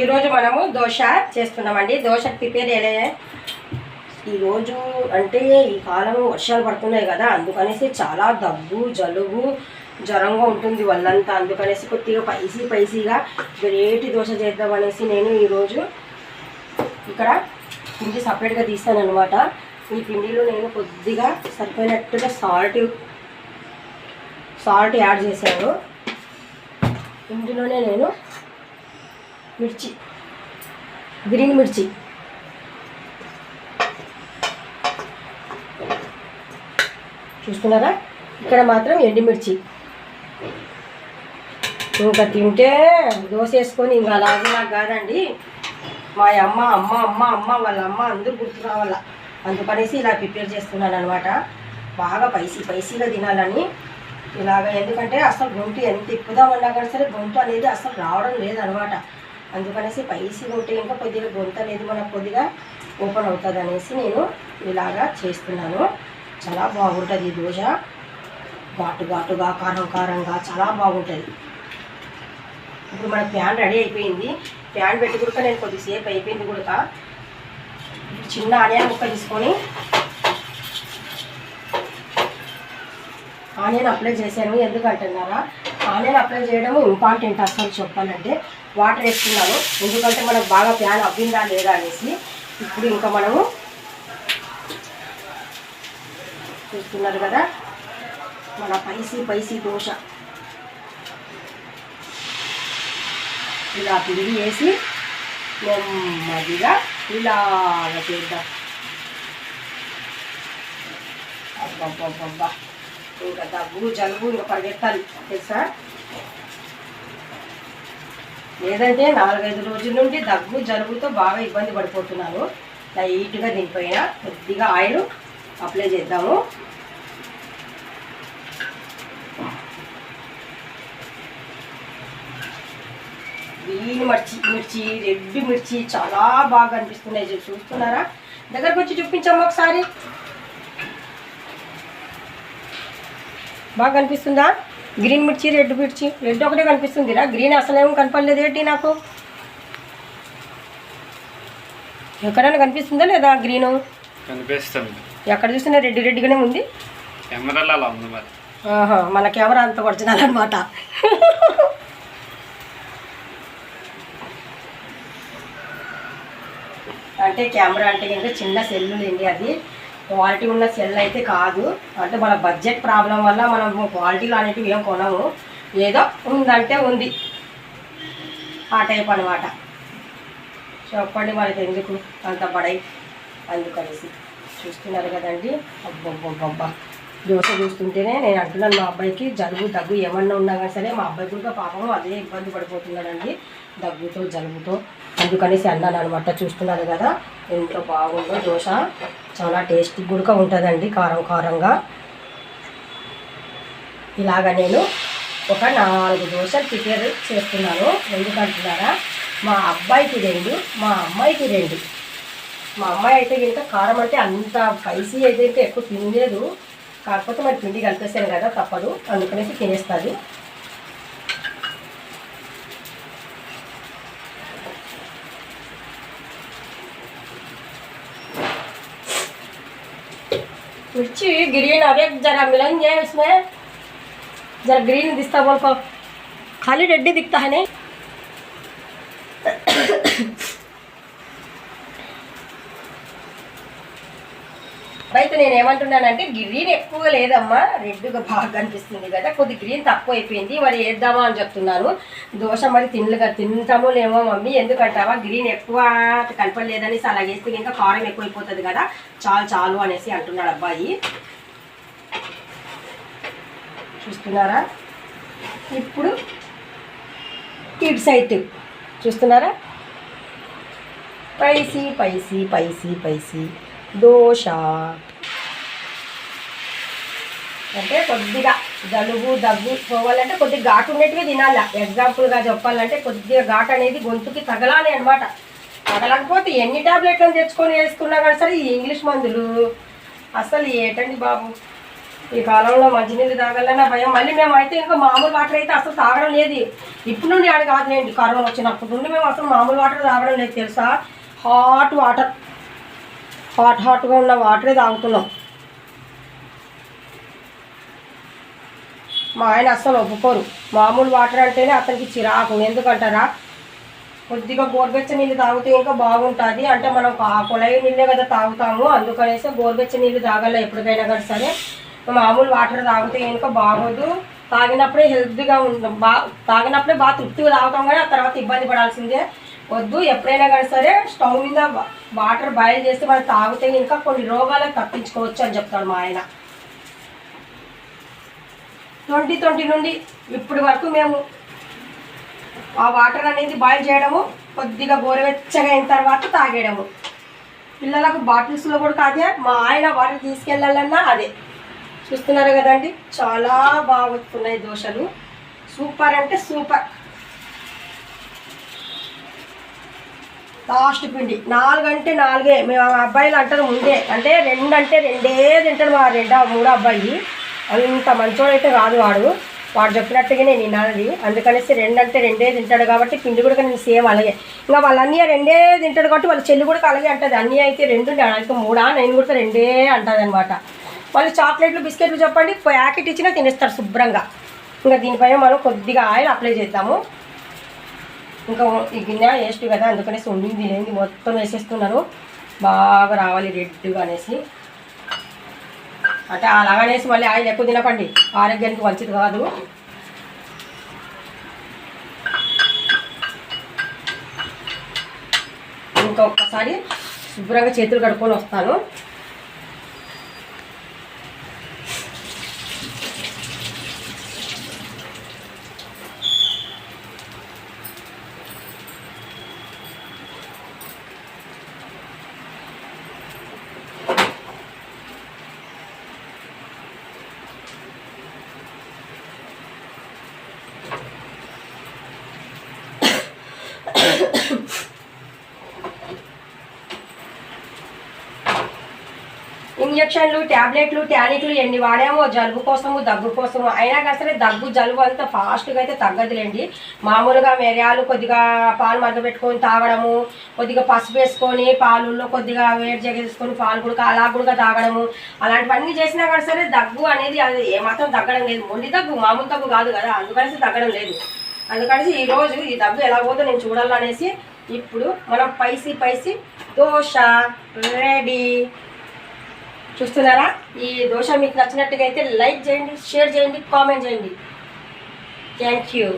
ఈరోజు మనము దోశ చేస్తున్నామండి. దోశ ప్రిపేర్ ఎలా ఈరోజు అంటే ఈ కాలం వర్షాలు పడుతున్నాయి కదా అందుకనేసి చాలా దగ్గు జలుబు జ్వరంగా ఉంటుంది వాళ్ళంతా అందుకనేసి కొద్దిగా పైసీ పైసీగా గ్రేటి దోశ చేద్దామనేసి నేను ఈరోజు ఇక్కడ పిండి సపరేట్గా తీసాను అనమాట ఈ పిండిలో నేను కొద్దిగా సరిపోయినట్టుగా సాల్ట్ సాల్ట్ యాడ్ చేశాను. ఇందులోనే నేను మిర్చి. గ్రీన్ మిర్చి. చూస్తున్నారా? ఇక్కడ మాత్రం ఎండుమిర్చి ఇంకా తింటే దోశ వేసుకొని ఇంకా అలాగేలా కాదండి. మా అమ్మ అమ్మ అమ్మ అమ్మ వాళ్ళ అమ్మ అందరూ గుర్తు రావాల. అందుకనేసి ఇలా ప్రిపేర్ చేస్తున్నాను అనమాట బాగా పైసీ పైసీగా తినాలని. ఇలాగ ఎందుకంటే అసలు గొంతు ఎంత ఇప్పుదామన్నా కానీ సరే గొంతు అనేది అసలు రావడం లేదనమాట అందుకనేసి పైసీ ఉంటే ఇంకా కొద్దిగా గొంత అనేది మనకు కొద్దిగా ఓపెన్ అవుతుంది అనేసి నేను ఇలాగా చేస్తున్నాను. చాలా బాగుంటుంది ఈ దోశ. ఘాటు ఘాటుగా కారం కారంగా చాలా బాగుంటుంది. ఇప్పుడు మన ప్యాన్ రెడీ అయిపోయింది. ప్యాన్ పెట్టి కూడా నేను కొద్దిసేపు అయిపోయింది కూడా చిన్న ఆనియన్ ముక్క తీసుకొని ఆనియన్ అప్లై చేశాను. ఎందుకంటున్నారా ఆనియన్ అప్లై చేయడం ఇంపార్టెంట్ అసలు చెప్పాలంటే. వాటర్ వేసుకున్నాను. ఎందుకంటే మనకు బాగా ప్యాన్ అవ్విందా లేదా అనేసి ఇప్పుడు ఇంకా మనము చూస్తున్నారు కదా. మన పైసీ పైసీ దోశ. ఇలా పిండి వేసి నెమ్మదిగా ఇలా చేద్దాం. అబ్బబ్బబ్బబ్బా. ఇంకా దగ్గు జలుబు ఇంకా పరిగెత్తాలి. తెలుసా? లేదంటే నాలుగైదు రోజుల నుండి దగ్గు జలుబుతో బాగా ఇబ్బంది పడిపోతున్నాను లైట్గా దీనిపైన కొద్దిగా ఆయిల్ అప్లై చేద్దాము. గ్రీన్ మిర్చి మిర్చి రెడ్ మిర్చి చాలా బాగా అనిపిస్తున్నాయి. చూస్తున్నారా? దగ్గరకు వచ్చి చూపించమ్మా ఒకసారి. బాగా కనిపిస్తుందా? గ్రీన్ మిర్చి రెడ్ మిర్చి రెడ్ ఒకటే కనిపిస్తుందిరా. గ్రీన్ అసలేం కనపడలేదు ఏంటి నాకు? ఎక్కడైనా కనిపిస్తుందా లేదా గ్రీను? కనిపిస్తుంది. ఎక్కడ చూసినా రెడ్ రెడ్గానే ఉంది. కెమెరాలో ఉంది మరి. ఆహా, మన కెమెరా అంత ఒరిజినల్ అనమాట అంటే కెమెరా అంటే ఇంకా చిన్న సెల్ లేండి అది. క్వాలిటీ ఉన్న సెల్ అయితే కాదు. అంటే మన బడ్జెట్ ప్రాబ్లం వల్ల మనం క్వాలిటీలు అనేటివి ఏం కొనము. ఏదో ఉందంటే ఉంది. ఆ టైప్ అనమాట చెప్పండి మనకి ఎందుకు అంత పడై? అందుకనేసి చూస్తున్నారు కదండి. అబ్బబ్బబ్బబ్బా. దోశ చూస్తుంటేనే నేను అంటున్నాను మా అబ్బాయికి జలుబు దగ్గు ఏమన్నా ఉన్నా కానీ సరే మా అబ్బాయి కూడా పాపం అదే ఇబ్బంది పడిపోతున్నాడండి దగ్గుతో జలుబుతో. అందుకనేసి అన్నాను అనమాట చూస్తున్నారు కదా ఇంట్లో బాగుందో దోశ. చాలా టేస్టీ కూడా ఉంటుందండి కారం కారంగా. ఇలాగ నేను ఒక నాలుగు దోశలు ప్రిపేర్ చేస్తున్నాను ఎందుకంటున్నారా మా అబ్బాయికి రెండు మా అమ్మాయికి రెండు. మా అమ్మాయి అయితే ఇంకా కారం అంటే అంత స్పైసీ అయితే ఎక్కువ తినలేదు. కాకపోతే మరి పిండి కలిపేసాను కదా తప్పదు అందుకనేసి తినేస్తుంది मिर्ची ग्रीन अब एक जरा मिलेंगे उसमें जरा ग्रीन दिखता बोल को खाली रेड्डी दिखता है नहीं అయితే నేను ఏమంటున్నానంటే గ్రీన్ ఎక్కువగా లేదమ్మా రెడ్గా బాగా కనిపిస్తుంది కదా కొద్ది గ్రీన్ తక్కువ అయిపోయింది మరి వేద్దామా అని చెప్తున్నాను. దోశ మరి తినలుగా తింటామో లేమో మమ్మీ ఎందుకంటావా గ్రీన్ ఎక్కువ కనపడలేదనేసి అలా వేస్తే ఇంకా కారం ఎక్కువైపోతుంది కదా చాలు చాలు అనేసి అంటున్నాడు అబ్బాయి. చూస్తున్నారా? ఇప్పుడు ఇటు సైట్ చూస్తున్నారా? పైసీ పైసీ పైసీ పైసీ. దోశ. అంటే కొద్దిగా జలుబు దగ్గు పోవాలంటే కొద్దిగా ఘాటు ఉన్నట్టుగా తినాలి. ఎగ్జాంపుల్గా చెప్పాలంటే కొద్దిగా ఘాటు అనేది గొంతుకి తగలాలి అనమాట తగలకపోతే ఎన్ని టాబ్లెట్లను తెచ్చుకొని వేసుకున్నా కానీ సరే ఈ ఇంగ్లీష్ మందులు అసలు ఏటండి బాబు. ఈ కాలంలో మంచినీళ్ళు తాగాలన్నా భయం. మళ్ళీ మేము అయితే ఇంకా మామూలు వాటర్ అయితే అసలు తాగడం లేదు. ఇప్పుడు నుండి ఆడ కాదులేండి కరోనా వచ్చినప్పటి నుండి మేము అసలు మామూలు వాటర్ తాగడం లేదు. తెలుసా? హాట్ వాటర్ హాట్ హాట్గా ఉన్న వాటరే తాగుతున్నాం. మా ఆయన అస్సలు ఒప్పుకోరు. మామూలు వాటర్ అంటేనే అతనికి చిరాకు. ఎందుకంటారా? కొద్దిగా గోరువెచ్చ నీళ్ళు తాగితే ఇంకా బాగుంటుంది. అంటే మనం ఆ కొలయి నీళ్ళే కదా తాగుతాము. అందుకనేసి గోరువెచ్చ నీళ్ళు తాగాలి ఎప్పటికైనా కానీ సరే. మామూలు వాటర్ తాగితే ఇంకా బాగోదు. తాగినప్పుడే హెల్తీగా ఉంటాం బా తాగినప్పుడే బాగా తృప్తిగా తాగుతాం కానీ ఆ తర్వాత ఇబ్బంది పడాల్సిందే. వద్దు ఎప్పుడైనా కానీ సరే స్టవ్ మీద వాటర్ బాయిల్ చేస్తే మనం తాగితే ఇంకా కొన్ని రోగాలు తప్పించుకోవచ్చు అని చెప్తాడు మా ఆయన. ట్వంటీ ట్వంటీ నుండి ఇప్పటి వరకు మేము ఆ వాటర్ అనేది బాయిల్ చేయడము కొద్దిగా గోరువెచ్చగా అయిన తర్వాత తాగేయడము. పిల్లలకు బాటిల్స్లో కూడా కాదే మా ఆయన వాటర్ తీసుకెళ్ళాలన్నా అదే. చూస్తున్నారు కదండి చాలా బాగా వస్తున్నాయి దోశలు. సూపర్ అంటే సూపర్. లాస్ట్ పిండి. నాలుగు అంటే నాలుగే. మేము ఆ అబ్బాయిలు అంటారు ముందే. అంటే రెండు అంటే రెండే తింటాడు మా రెండో మూడో అబ్బాయి. అంత ఇంత మంచోడైతే కాదు వాడు. వాడు చెప్పినట్టుగానే నేను అన్నది అందుకనేసి రెండు అంటే రెండే తింటాడు కాబట్టి పిండి కూడా నేను సేమ్ అలాగే. ఇంకా వాళ్ళ అన్నయ్య రెండే తింటాడు కాబట్టి వాళ్ళ చెల్లి కూడా అలాగే అంటుంది. అన్నయ్య అయితే రెండు నేను అయితే మూడా నేను కూడా రెండే అంటుంది అనమాట వాళ్ళు చాక్లెట్లు బిస్కెట్లు చెప్పండి. ప్యాకెట్ ఇచ్చినా తినేస్తారు శుభ్రంగా. ఇంకా దీనిపైన మనం కొద్దిగా ఆయిల్ అప్లై చేద్దాము. ఇంకా ఈ గిన్నె వేస్ట్ కదా అందుకనేసి ఉండింది లేనిది మొత్తం వేసేస్తున్నాను బాగా రావాలి రెడ్గా అనేసి. అంటే అలాగనేసి మళ్ళీ ఆయిల్ ఎక్కువ తినకండి. ఆరోగ్యానికి మంచిది కాదు. ఇంకా ఒక్కసారి శుభ్రంగా చేతులు కడుక్కొని వస్తాను. ఇంజక్షన్లు ట్యాబ్లెట్లు టానిక్లు ఎన్ని వాడామో జలుబు కోసము దగ్గు కోసము. అయినా కానీ సరే దగ్గు జలుబు అంత ఫాస్ట్గా అయితే తగ్గదులేండి. మామూలుగా మిరియాలు కొద్దిగా పాలు మరగబెట్టుకొని తాగడము కొద్దిగా పసుపు వేసుకొని పాలుల్లో కొద్దిగా వేడి చేసేసుకొని పాలు కూడా అలా కూడా తాగడము అలాంటివన్నీ చేసినా కానీ సరే దగ్గు అనేది అది ఏమాత్రం తగ్గడం లేదు. మొండి దగ్గు మామూలు దగ్గు కాదు కదా అందుకనేసి తగ్గడం లేదు. అందుకనేసి ఈరోజు ఈ దగ్గు ఎలా పోతుందో నేను చూడాలనేసి ఇప్పుడు మనం పైసి పైసి దోశ రెడీ. చూస్తున్నారా? ఈ దోశ మీకు నచ్చినట్టుగా అయితే లైక్ చేయండి షేర్ చేయండి కామెంట్ చేయండి. Thank you.